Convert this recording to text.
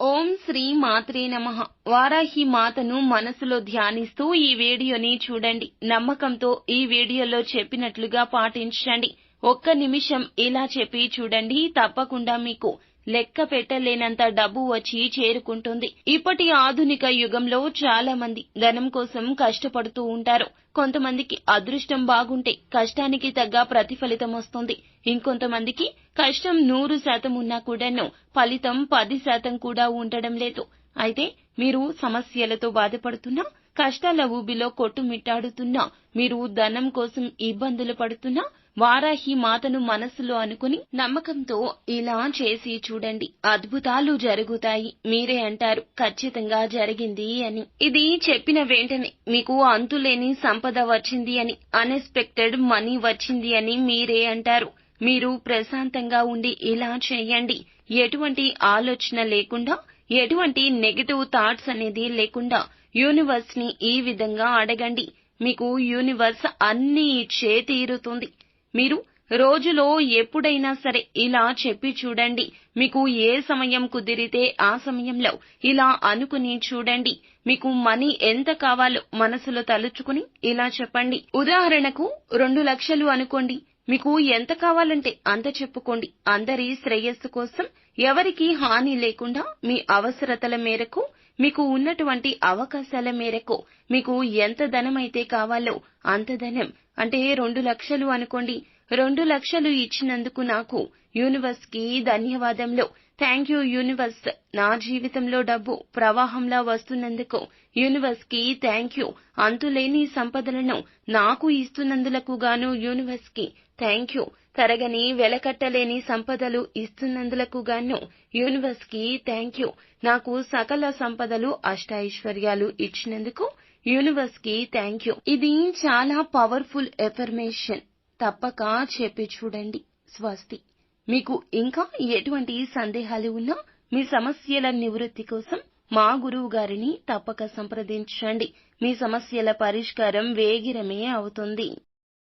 ఓం శ్రీ మాత్రే నమ. వారాహి మాతను మనసులో ధ్యానిస్తూ ఈ వీడియోని చూడండి. నమ్మకంతో ఈ వీడియోలో చెప్పినట్లుగా పాటించండి. ఒక్క నిమిషం ఇలా చెప్పి చూడండి తప్పకుండా మీకు లెక్క పెట్టలేనంత డబ్బు వచ్చి చేరుకుంటుంది. ఇప్పటి ఆధునిక యుగంలో చాలా మంది ధనం కోసం కష్టపడుతూ ఉంటారు. కొంతమందికి అదృష్టం బాగుంటే కష్టానికి తగ్గ ప్రతిఫలితం వస్తుంది. ఇంకొంతమందికి కష్టం నూరు శాతం ఉన్నా కూడాను ఫలితం పది శాతం కూడా ఉండడం లేదు. అయితే మీరు సమస్యలతో బాధపడుతున్నా కష్టాల ఊబిలో కొట్టుమిట్టాడుతున్నా మీరు ధనం కోసం ఇబ్బందులు పడుతున్నా వారాహి మాతను మనసులో అనుకుని నమ్మకంతో ఇలా చేసి చూడండి. అద్భుతాలు జరుగుతాయి. మీరే అంటారు ఖచ్చితంగా జరిగింది అని. ఇది చెప్పిన వెంటనే మీకు అంతులేని సంపద వచ్చింది అని అన్ఎక్స్పెక్టెడ్ మనీ వచ్చింది అని మీరే అంటారు. మీరు ప్రశాంతంగా ఉండి ఇలా చేయండి. ఎటువంటి ఆలోచన లేకుండా ఎటువంటి నెగటివ్ థాట్స్ అనేది లేకుండా యూనివర్స్ని ఈ విధంగా అడగండి. మీకు యూనివర్స్ అన్ని ఇచ్చే తీరుతుంది. మీరు రోజులో ఎప్పుడైనా సరే ఇలా చెప్పి చూడండి. మీకు ఏ సమయం కుదిరితే ఆ సమయంలో ఇలా అనుకుని చూడండి. మీకు మనీ ఎంత కావాలో మనసులో తలుచుకుని ఇలా చెప్పండి. ఉదాహరణకు రెండు లక్షలు అనుకోండి. మీకు ఎంత కావాలంటే అంత చెప్పుకోండి. అందరి శ్రేయస్సు కోసం ఎవరికి హాని లేకుండా మీ అవసరతల మేరకు మీకు ఉన్నటువంటి అవకాశాల మేరకు మీకు ఎంత ధనం అయితే కావాలో అంత ధనం అంటే రెండు లక్షలు అనుకోండి రెండు లక్షలు ఇచ్చినందుకు నాకు యూనివర్స్కి ధన్యవాదములు. Thank you universe. నా జీవితంలో డబ్బు ప్రవాహంలా వస్తున్నందుకు యూనివర్స్కి థ్యాంక్ యూ. అంతులేని సంపదలను నాకు ఇస్తున్నందులకు గాను యూనివర్స్కి థ్యాంక్ యూ. తరగని వెలకట్టలేని సంపదలు ఇస్తున్నందులకు గాను యూనివర్స్కి థ్యాంక్ యూ. నాకు సకల సంపదలు అష్టైశ్వర్యాలు ఇచ్చినందుకు యూనివర్స్కి థ్యాంక్ యూ. ఇది చాలా పవర్ఫుల్ ఎఫర్మేషన్. తప్పక చెప్పి చూడండి స్వస్తి. మీకు ఇంకా ఎటువంటి సందేహాలు ఉన్నా మీ సమస్యల నివృత్తి కోసం మా గురువు గారిని తప్పక సంప్రదించండి. మీ సమస్యల పరిష్కారం వేగిరమే అవుతుంది.